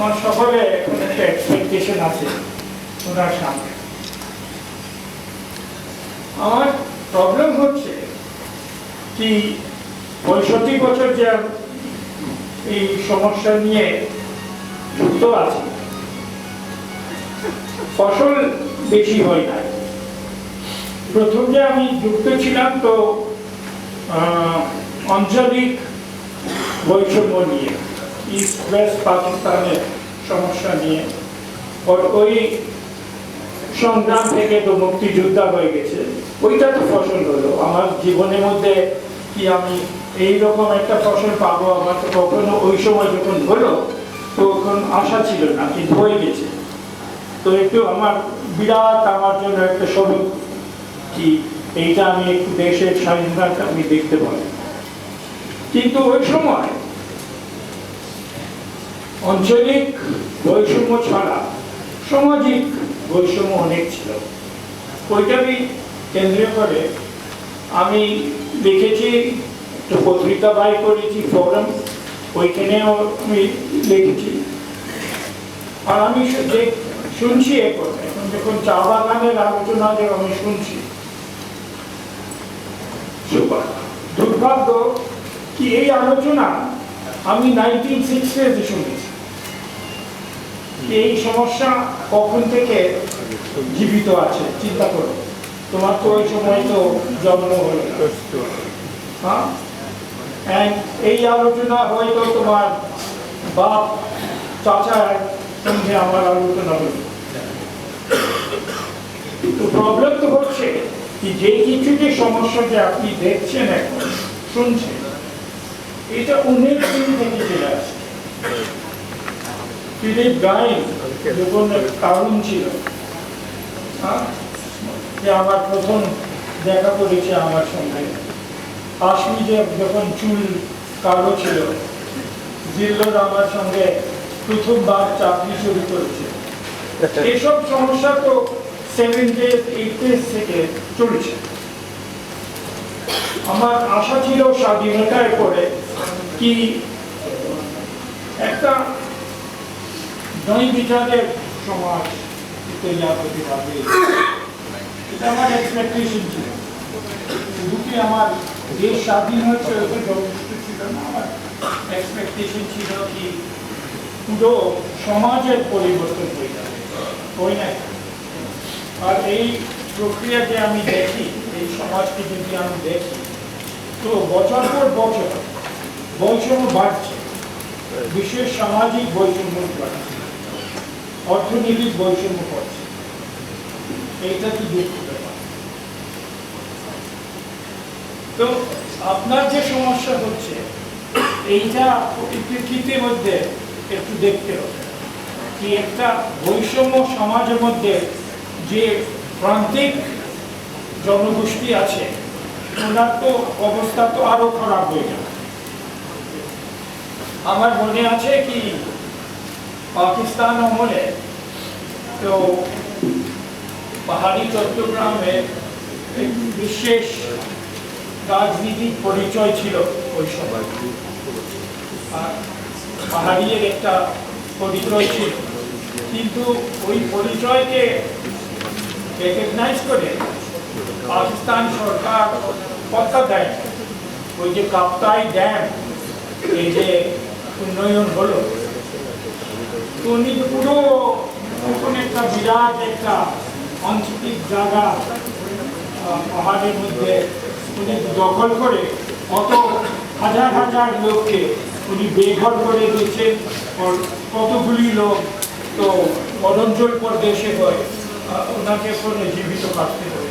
আমার সকলে একটা এক্সপেকটেশন আছে ওনার সামনে। আমার প্রবলেম হচ্ছে কি পঁয়ষট্টি বছর যে এই সমস্যা নিয়ে যুক্ত আছে, ফসল বেশি হয় না। প্রথম যে আমি যুক্ত ছিলাম তো আঞ্চলিক বৈষম্য নিয়ে। ইস্ট ওয়েস্ট পাকিস্তানের সমস্যা নিয়ে ওই সংগ্রাম থেকে তো মুক্তিযোদ্ধা হয়ে গেছে ওইটা তো ফসল হলো আমার জীবনের মধ্যে কি আমি এই রকম একটা ফসল পাবো আমার তো কখনো ওই সময় যখন হলো তখন আশা ছিল না কিন্তু হয়ে গেছে তো একটু আমার বিরাট আমার জন্য একটা স্বরূপ কি এইটা আমি একটু দেশের স্বাধীনতা আমি দেখতে পাই কিন্তু ওই সময় আঞ্চলিক বৈষম্য ছাড়া সামাজিক বৈষম্য অনেক ছিল। ওইটাকে কেন্দ্রীয় করে আমি দেখেছি একটা পত্রিকা বাই করেছি, ফোরাম, ওইখানেও আমি লিখেছি। আর আমি শুনছি এখন এখন যখন চা বাগানের আলোচনা যে আমি শুনছি দুর্ভাগ্য কি এই আলোচনা আমি নাইনটিন সিক্সটিতে শুনেছি। এই সমস্যা কখন থেকে জীবিত আছে? চিন্তা করো। তোমার তো ওই সময় তো জন্ম হলো। হ্যাঁ? এই আলোচনা হয়তো তোমার বাপ, চাচার সঙ্গে আমার আলোচনা হলো। তো প্রবলেম তো হচ্ছে কি যে কিছু যে সমস্যা যে আপনি দেখছেন এখন, শুনছেন, এটা অনেক দিন থেকে চলে আসছে। ফিলিপ গাইন যখন কারণ ছিল হ্যাঁ, যে আমার প্রথম দেখা করেছে আমার সঙ্গে। কাশ্মীরে যখন চুল কালো ছিল জিল্লোর আমার সঙ্গে প্রথমবার চাকরি শুরু করেছে। এসব সমস্যা তো সেভেন্টিজ এইটিস থেকে চলছে। আমার আশা ছিল স্বাধীনতার পরে কি একটা বিচারের সমাজ এটা আমার এক্সপেকটেশন ছিল। আমার দেশ স্বাধীন যথেষ্ট ছিল না? আমার এক্সপেকটেশন ছিল কি পুরো সমাজের পরিবর্তন হয়ে যাবে। আর এই প্রক্রিয়াতে আমি দেখি, এই সমাজকে যদি আমি দেখি, তো বছর পর বছর বৈষম্য বাড়ছে। বিশেষ সামাজিক বৈষম্য বাড়ছে। অর্থনৈতিক বৈষম্য করছে। এইটা কি দুঃখ ব্যাপার? তো আপনার যে সমস্যা হচ্ছে, এইটা পরিপ্রেক্ষিতের মধ্যে একটু দেখতে হবে কি একটা বৈষম্য সমাজের মধ্যে যে প্রান্তিক জনগোষ্ঠী আছে, ওনার তো অবস্থা তো আরও খারাপ হয়ে যাবে। আমার মনে আছে কি পাকিস্তান আমলে তো পাহাড়ি চট্টগ্রামে বিশেষ রাজনীতির পরিচয় ছিল ওই সময় আর পাহাড়ির একটা পরিচয় ছিল। কিন্তু ওই পরিচয়কে রেকগনাইজ করে পাকিস্তান সরকার পত্তা দেয় ওই যে কাপ্তাই ড্যাম, এই যে উন্নয়ন হলো তো উনি তো পুরো এখন একটা বিরাট একটা আঞ্চলিক জায়গা পাহাড়ের মধ্যে উনি দখল করে কত হাজার হাজার লোককে উনি বেঘর করে দিয়েছেন কতগুলি লোক তো অরঞ্জল প্রদেশে হয় ওনাকে জীবিত কাটতে হবে।